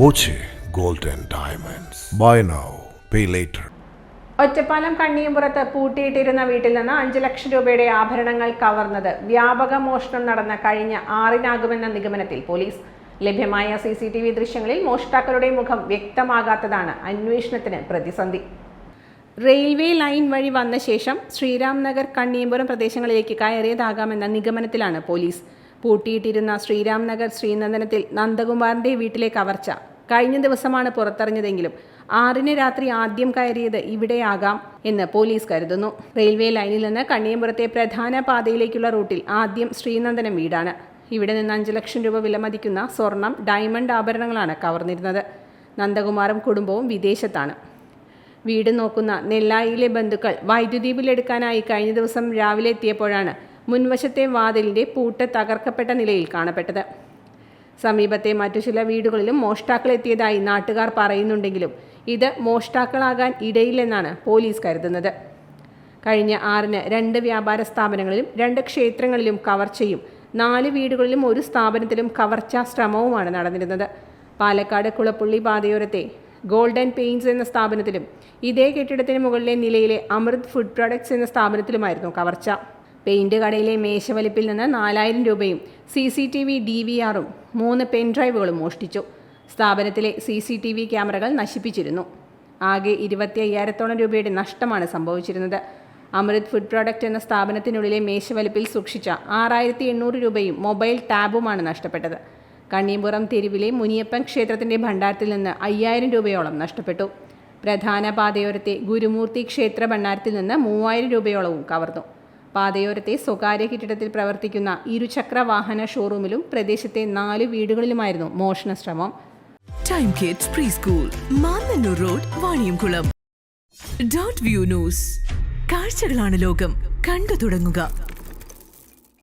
Boche gold and Diamonds. Buy now, pay later. Ottapalam കണ്ണിയമ്പുറത്ത് പൂട്ടിയിട്ടിരുന്ന വീട്ടിൽ നിന്ന് അഞ്ച് ലക്ഷം രൂപയുടെ ആഭരണങ്ങൾ കവർന്നത് വ്യാപക മോഷണം നടന്ന കഴിഞ്ഞ ആറിനാകുമെന്ന നിഗമനത്തിൽ പോലീസ് ലഭ്യമായ സി സി ടി വി ദൃശ്യങ്ങളിൽ മോഷ്ടാക്കളുടെ മുഖം വ്യക്തമാകാത്തതാണ് അന്വേഷണത്തിന് പ്രതിസന്ധി റെയിൽവേ ലൈൻ വഴി വന്ന ശേഷം ശ്രീരാം നഗർ കണ്ണിയമ്പുറം പ്രദേശങ്ങളിലേക്ക് കയറിയതാകാമെന്ന നിഗമനത്തിലാണ് പോലീസ് പൂട്ടിയിട്ടിരുന്ന ശ്രീരാം നഗർ ശ്രീനന്ദനത്തിൽ നന്ദകുമാറിന്റെ വീട്ടിലെ കവർച്ച കഴിഞ്ഞ ദിവസമാണ് പുറത്തറിഞ്ഞതെങ്കിലും ആറിന് രാത്രി ആദ്യം കയറിയത് ഇവിടെയാകാം എന്ന് പോലീസ് കരുതുന്നു. റെയിൽവേ ലൈനിൽ നിന്ന് കണ്ണിയമ്പുറത്തെ പ്രധാന പാതയിലേക്കുള്ള റൂട്ടിൽ ആദ്യം ശ്രീനന്ദനം വീടാണ്. ഇവിടെ നിന്ന് അഞ്ച് ലക്ഷം രൂപ വിലമതിക്കുന്ന സ്വർണം ഡയമണ്ട് ആഭരണങ്ങളാണ് കവർന്നിരുന്നത്. നന്ദകുമാറും കുടുംബവും വിദേശത്താണ്. വീട് നോക്കുന്ന നെല്ലായിലെ ബന്ധുക്കൾ വൈദ്യുതി ബില്ലെടുക്കാനായി കഴിഞ്ഞ ദിവസം രാവിലെ എത്തിയപ്പോഴാണ് മുൻവശത്തെ വാതിലിന്റെ പൂട്ട് തകർക്കപ്പെട്ട നിലയിൽ കാണപ്പെട്ടത്. സമീപത്തെ മറ്റു ചില വീടുകളിലും മോഷ്ടാക്കൾ എത്തിയതായി നാട്ടുകാർ പറയുന്നുണ്ടെങ്കിലും ഇത് മോഷ്ടാക്കളാകാൻ ഇടയില്ലെന്നാണ് പോലീസ് കരുതുന്നത്. കഴിഞ്ഞ ആറിന് രണ്ട് വ്യാപാര സ്ഥാപനങ്ങളിലും രണ്ട് ക്ഷേത്രങ്ങളിലും കവർച്ചയും നാല് വീടുകളിലും ഒരു സ്ഥാപനത്തിലും കവർച്ചാ ശ്രമവുമാണ് നടന്നിരുന്നത്. പാലക്കാട് കുളപ്പുള്ളി പാതയോരത്തെ ഗോൾഡൻ പെയിൻസ് എന്ന സ്ഥാപനത്തിലും ഇതേ കെട്ടിടത്തിന് മുകളിലെ നിലയിലെ അമൃത് ഫുഡ് പ്രൊഡക്ട്സ് എന്ന സ്ഥാപനത്തിലുമായിരുന്നു കവർച്ച. പെയിന്റ് കടയിലെ മേശവലിപ്പിൽ നിന്ന് നാലായിരം രൂപയും C C T V D V ആറും മൂന്ന് പെൻഡ്രൈവുകളും മോഷ്ടിച്ചു. സ്ഥാപനത്തിലെ സി സി ടി വി ക്യാമറകൾ നശിപ്പിച്ചിരുന്നു. ആകെ ഇരുപത്തി അയ്യായിരത്തോളം രൂപയുടെ നഷ്ടമാണ് സംഭവിച്ചിരുന്നത്. അമൃത് ഫുഡ് പ്രോഡക്റ്റ് എന്ന സ്ഥാപനത്തിനുള്ളിലെ മേശവലിപ്പിൽ സൂക്ഷിച്ച ആറായിരത്തി എണ്ണൂറ് രൂപയും മൊബൈൽ ടാബുമാണ് നഷ്ടപ്പെട്ടത്. കണ്ണിയമ്പുറം തെരുവിലെ മുനിയപ്പൻ ക്ഷേത്രത്തിന്റെ ഭണ്ഡാരത്തിൽ നിന്ന് അയ്യായിരം രൂപയോളം നഷ്ടപ്പെട്ടു. പ്രധാന പാതയോരത്തെ ഗുരുമൂർത്തി ക്ഷേത്ര ഭണ്ഡാരത്തിൽ നിന്ന് മൂവായിരം രൂപയോളവും കവർന്നു. പാതയോരത്തെ സ്വകാര്യ കെട്ടിടത്തിൽ പ്രവർത്തിക്കുന്ന ഇരുചക്ര വാഹന ഷോറൂമിലും പ്രദേശത്തെ നാല് വീടുകളിലുമായിരുന്നു മോഷണ ശ്രമം. Time kids pre school road Vaniyamkulam dot view news കാഴ്ചകളാണ് ലോകം. കണ്ടു തുടങ്ങുക.